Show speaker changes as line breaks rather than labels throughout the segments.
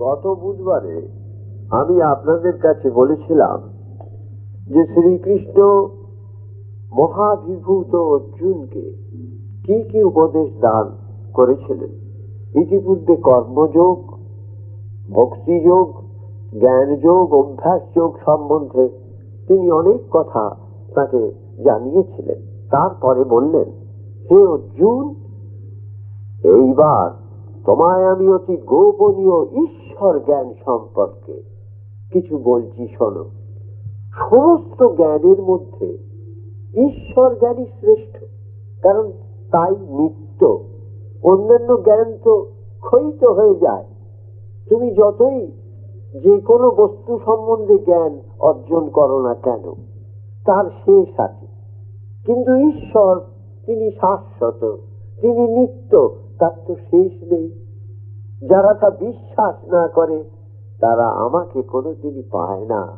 গত বুধবারে আমি আপনাদের কাছে বলেছিলাম যে শ্রীকৃষ্ণ মহাভিভূত অর্জুনকে কি কি উপদেশ দান করেছিলেন? ইতিপূর্বে কর্মযোগ, ভক্তিযোগ, জ্ঞানযোগ অভ্যাস যোগ সম্বন্ধে তিনি অনেক কথা তাকে জানিয়েছিলেন। তারপরে বললেন, হে অর্জুন, এইবার তোমায় আমি অতি গোপনীয় ঈশ্বর জ্ঞান সম্পর্কে কিছু বলছি, শোনো। সমস্ত জ্ঞানের মধ্যে ঈশ্বর জ্ঞানই শ্রেষ্ঠ, কারণ তাই নিত্য। অন্যান্য জ্ঞান তো ক্ষয়িত হয়ে যায়। তুমি যতই যে কোনো বস্তু সম্বন্ধে জ্ঞান অর্জন করো না কেন, তার শেষ আছে। কিন্তু ঈশ্বর, তিনি শাশ্বত, তিনি নিত্য তার তো শেষ নেই। যারা তা বিশ্বাস না করে, তারা আমাকে কোনোদিনই পায় না।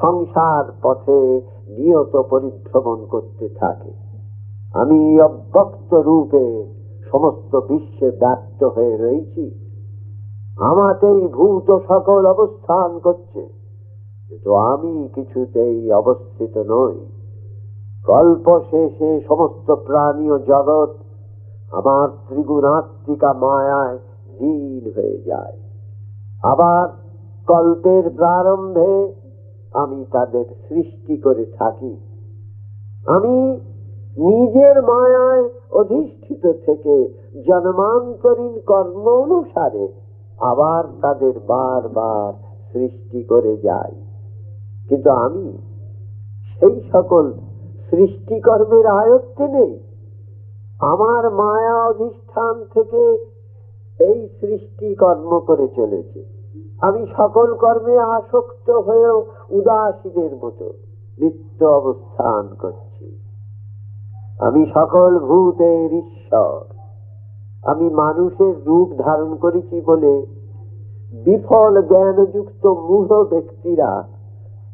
সংসার পথে নিয়ত পরিভ্রমণ করতে থাকে। আমি অব্যক্ত রূপে সমস্ত বিশ্বে ব্যক্ত হয়ে রয়েছি। আমাতেই ভূত সকল অবস্থান করছে। কিন্তু আমি কিছুতেই অবস্থিত নই। গল্প শেষে সমস্ত প্রাণী ও জগৎ আমার ত্রিগুণাত্মিকা মায়ায় লীন হয়ে যায়। আবার কল্পের প্রারম্ভে আমি তাদের সৃষ্টি করে থাকি। আমি নিজের মায়ায় অধিষ্ঠিত থেকে জন্মান্তরীণ কর্ম অনুসারে আবার তাদের বারবার সৃষ্টি করে যাই। কিন্তু আমি সেই সকল সৃষ্টিকর্মের আয়ত্তে নেই। আমার মায়া অধিষ্ঠান থেকে এই সৃষ্টি কর্ম করে চলেছে। আমি সকল কর্মে আসক্ত হয়েও উদাসীনের মতো নিত্য অবস্থান করছি। আমি সকল ভূতের ঈশ্বর। আমি মানুষের রূপ ধারণ করেছি বলে বিফল জ্ঞানযুক্ত মূঢ় ব্যক্তিরা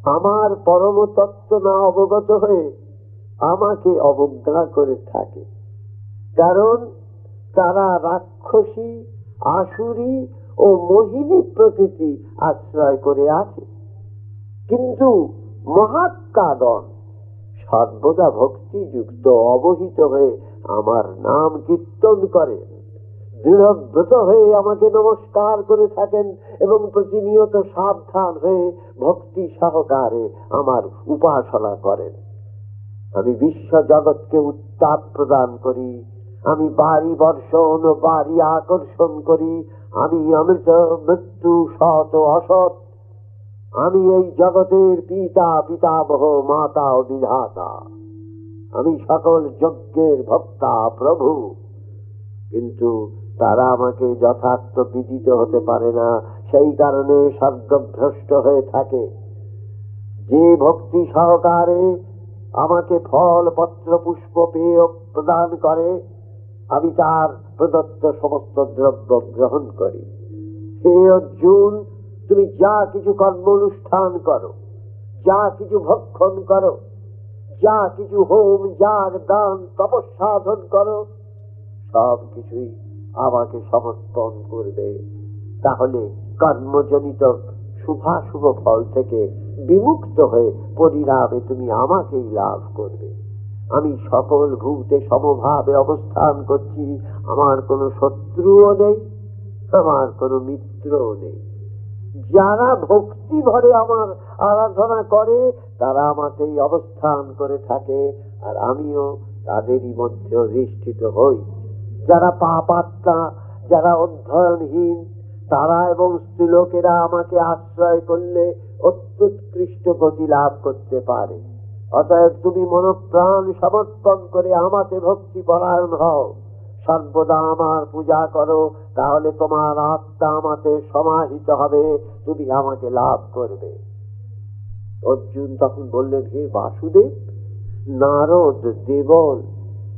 আমার পরম তত্ত্ব না অবগত হয়ে আমাকে অবজ্ঞা করে থাকে। কারণ তারা রাক্ষসী, আসুরি ও মোহিনী প্রকৃতি আশ্রয় করে আছে। কিন্তু মহাত্মাগণ সর্বদা ভক্তিযুক্ত অবহিত হয়ে আমার নাম কীর্তন করেন, দৃঢ়ব্রত হয়ে আমাকে নমস্কার করে থাকেন এবং প্রতিনিয়ত সাবধান হয়ে ভক্তি সহকারে আমার উপাসনা করেন। আমি বিশ্ব জগৎকে উত্তাপ প্রদান করি আমি বাড়ি বর্ষণ, বাড়ি আকর্ষণ করি। আমি অমৃত, মৃত্যু, সৎ, অসৎ। আমি এই জগতের পিতা, পিতামহ, মাতা ও বিধাতা। আমি সকল যজ্ঞের ভক্তা, প্রভু। কিন্তু তারা আমাকে যথার্থ বিদিত হতে পারে না। সেই কারণে স্বর্গভ্রষ্ট হয়ে থাকে। যে ভক্তি সহকারে আমাকে ফল পত্র পুষ্প পেয় প্রদান করে আমি তার প্রদত্ত সমস্ত দ্রব্য গ্রহণ করি। হে অর্জুন, তুমি যা কিছু কর্ম অনুষ্ঠান করো, যা কিছু ভক্ষণ করো, যা কিছু হোম যাগ দান তপস্যাধন করো, সব কিছুই আমাকে সমর্পণ করবে। তাহলে কর্মজনিত শুভাশুভ ফল থেকে বিমুক্ত হয়ে পরিণামে তুমি আমাকেই লাভ করবে। আমি সকল ভূতে সমভাবে অবস্থান করছি। আমার কোনো শত্রুও নেই, আমার কোনো মিত্রও নেই। যারা ভক্তি ভরে আমার আরাধনা করে, তারা আমাকেই অবস্থান করে থাকে, আর আমিও তাদেরই মধ্যে অধিষ্ঠিত হই। যারা পাপাত্মা যারা অধ্যয়নহীন, তারা এবং স্ত্রীলোকেরা আমাকে আশ্রয় করলে অত্যুৎকৃষ্ট গতি লাভ করতে পারে। অতএব তুমি মনপ্রাণ সমর্পণ করে আমাতে ভক্তি পরায়ণ হও। সর্বদা আমার পূজা করো, তাহলে তোমার আত্মা আমাতে সমাহিত হবে, তুমি আমাকে লাভ করবে। অর্জুন তখন বললেন, হে বাসুদেব, নারদ, দেবল,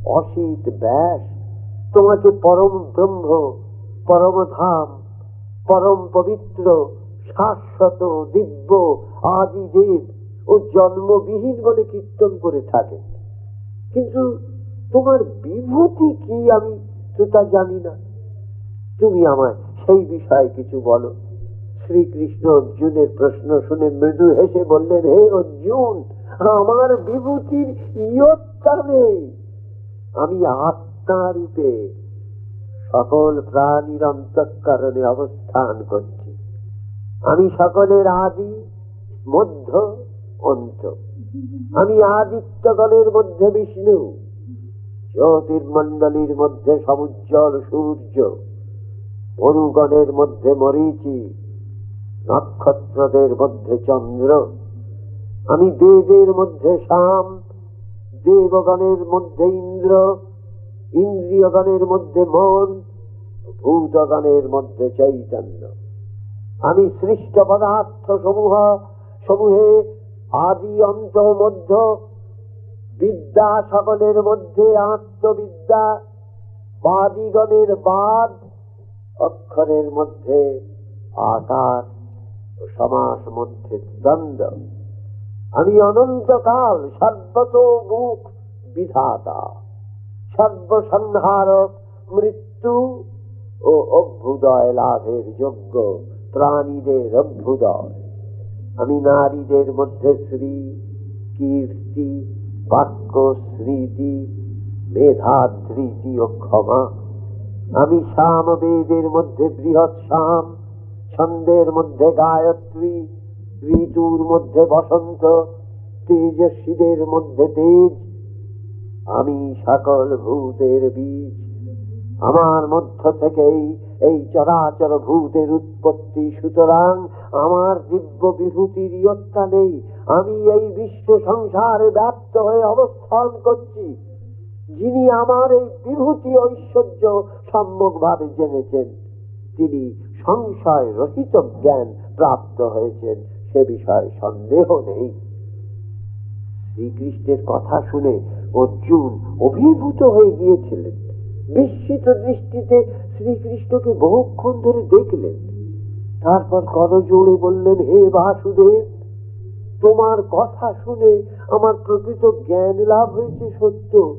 অসিত ব্যাস, তোমাকে পরম ব্রহ্ম, পরম ধাম, পরম পবিত্র, শাশ্বত, দিব্য, আদিদেব ও জন্মবিহীন বলে কীর্তন করে থাকে কিন্তু তোমার বিভূতি কি আমি তো তা জানি না। তুমি আমায় সেই বিষয়ে কিছু বলো। শ্রীকৃষ্ণ অর্জুনের প্রশ্ন শুনে মৃদু হেসে বললেন, হে অর্জুন, আমার বিভূতির ইয়ত্তা নেই। আমি আত্মা রূপে সকল প্রাণীর অন্তঃকরণে অবস্থান করছি। আমি সকলের আদি, মধ্য অন্ত। আমি আদিত্য আদিত্যগণের মধ্যে বিষ্ণু, জ্যোতির্মণ্ডলীর মধ্যে সমুজ্জ্বল সূর্য, মরুগণের মধ্যে মরিচি, নক্ষত্রদের মধ্যে চন্দ্র, আমি দেবের মধ্যে শাম দেবগণের মধ্যে ইন্দ্র, ইন্দ্রিয়গণের মধ্যে মন, ভূতগণের মধ্যে চৈতন্য। আমি সৃষ্ট পদার্থ সমূহ সমূহে আদি অন্ত মধ্য বিদ্যা সকলের মধ্যে আত্মবিদ্যা, বাদিগণের বাদ অক্ষরের মধ্যে আকার সমাস মধ্যে দ্বন্দ্ব। আমি অনন্তকাল সর্বতোমুখ বিধাতা, সর্বসংহারক মৃত্যু ও অভ্যুদয় লাভের যোগ্য প্রাণীদের অভ্যুদয়। আমি নারীদের মধ্যে শ্রী কীর্তি, বাক্য, স্মৃতি, মেধা, ধৃতি ও ক্ষমা। আমি শাম বেদের মধ্যে বৃহৎ শাম ছন্দের মধ্যে গায়ত্রী, ঋতুর মধ্যে বসন্ত, তেজস্বীদের মধ্যে তেজ। আমি সকল ভূতের বীজ। আমার মধ্য থেকেই এই চরাচর ভূতের উৎপত্তি, সুতরাং আমার দিব্য বিভূতির ইয়ত্তা নেই। আমি এই বিশ্ব সংসারে ব্যপ্ত হয়ে অবস্থান করছি। যিনি আমার এই বিভূতি ঐশ্বর্য সম্যকভাবে জেনেছেন, তিনি সংশয় রহিত জ্ঞান প্রাপ্ত হয়েছেন, সে বিষয়ে সন্দেহ নেই। শ্রীকৃষ্ণের কথা শুনে অর্জুন অভিভূত হয়ে গিয়েছিলেন। বিস্মিত দৃষ্টিতে শ্রীকৃষ্ণকে বহুক্ষণ ধরে দেখলেন। তারপর করজোড়ে বললেন, হে বাসুদেব, তোমার কথা শুনে আমার প্রকৃত জ্ঞান লাভ হয়েছে সত্য।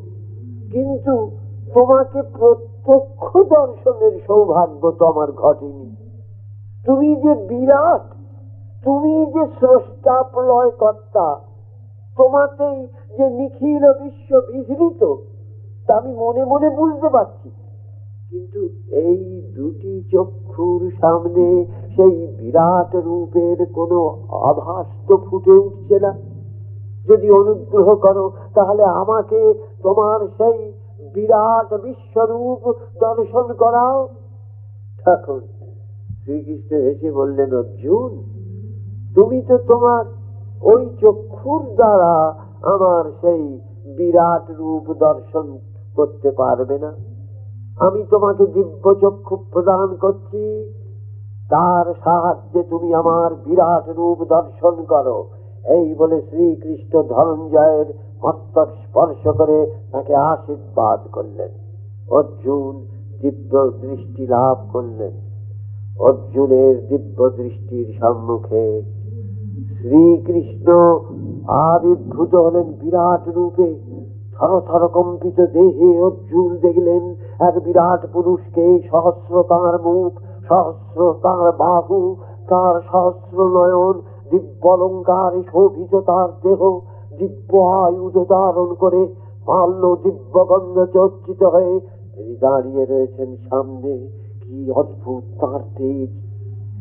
কিন্তু তোমাকে প্রত্যক্ষ দর্শনের সৌভাগ্য তো আমার ঘটেনি। তুমি যে বিরাট, তুমি যে স্রষ্টা প্রলয় কর্তা তোমাতেই যে নিখিল বিশ্ব বিধৃত, তা আমি মনে মনে বুঝতে পারছি। কিন্তু এই দুটি চক্ষুর সামনে সেই বিরাট রূপের কোনো আভাস তো ফুটে উঠছে না। যদি অনুগ্রহ করো, তাহলে আমাকে তোমার সেই বিরাট বিশ্বরূপ দর্শন করাও। তখন শ্রীকৃষ্ণ এসে বললেন, অর্জুন, তুমি তো তোমার ওই চক্ষুর দ্বারা আমার সেই বিরাট রূপ দর্শন করতে পারবে না। আমি তোমাকে দিব্য চক্ষু প্রদান করছি। তার সাহায্যে তুমি আমার বিরাট রূপ দর্শন করো। এই বলে শ্রীকৃষ্ণ ধনঞ্জয়ের মস্তক স্পর্শ করে তাকে আশীর্বাদ করলেন। অর্জুন দিব্য দৃষ্টি লাভ করলেন। অর্জুনের দিব্য দৃষ্টির সম্মুখে শ্রীকৃষ্ণ আবির্ভূত হলেন বিরাট রূপে। থর থর কম্পিত দেহে অর্জুন দেখলেন, এক বিরাট পুরুষকে সহস্র তাঁর মুখ, সহস্র তাঁর বাহু, তার সহস্র নয়ন, দিব্য অলঙ্কারে, শোভিত তার দেহ, দিব্য আয়ুধ ধারণ করে মাল্য দিব্য গন্ধ চর্চিত হয়ে তিনি দাঁড়িয়ে রয়েছেন সামনে। কি অদ্ভুত তাঁর তেজ!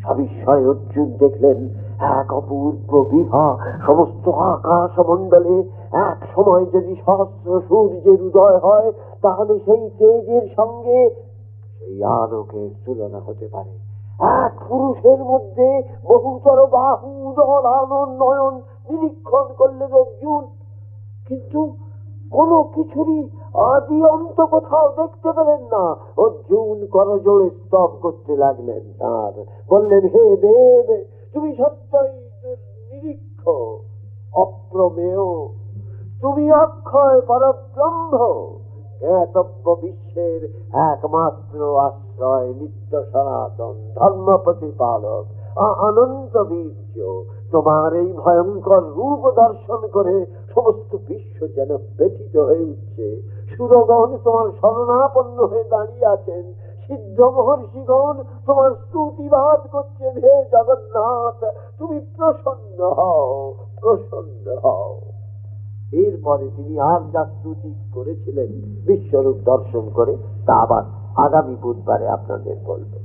সবিস্ময় অর্জুন দেখলেন এক অপূর্ব বিভা সমস্ত আকাশ মণ্ডলে এক সময় যদি সহস্র সূর্যের উদয় হয়, তাহলে সেই তেজের সঙ্গে সেই আলোকের তুলনা হতে পারে। এক পুরুষের মধ্যে বহুতর বাহু উদর আনন নয়ন নিরীক্ষণ করলেন অর্জুন কিন্তু কোনো কিছুরই আদি অন্ত কোথাও দেখতে পেলেন না। অর্জুন করজোড়ে স্তব করতে লাগলেন তার। বললেন, হে দেব তুমি সত্যই নিরীক্ষ, অপ্রমেয়। তুমি অক্ষয় পরব্রহ্ম, জ্ঞাতব্য বিশ্বের একমাত্র আশ্রয়, নিত্য সনাতন, ধর্ম প্রতিপালক অনন্ত বীর্য। তোমার এই ভয়ঙ্কর রূপ দর্শন করে সমস্ত বিশ্ব যেন ব্যথিত হয়ে উঠছে। সুরগণ তোমার শরণাপন্ন হয়ে দাঁড়িয়ে আছেন। সিদ্ধ মহর্ষিগণ তোমার স্তুতিবাদ করছেন হে জগন্নাথ। তুমি প্রসন্ন হও প্রসন্ন হও। এরপরে তিনি আর যা স্তুতি করেছিলেন, বিশ্বরূপ দর্শন করে, তা আবার আগামী বুধবারে আপনাদের বলব।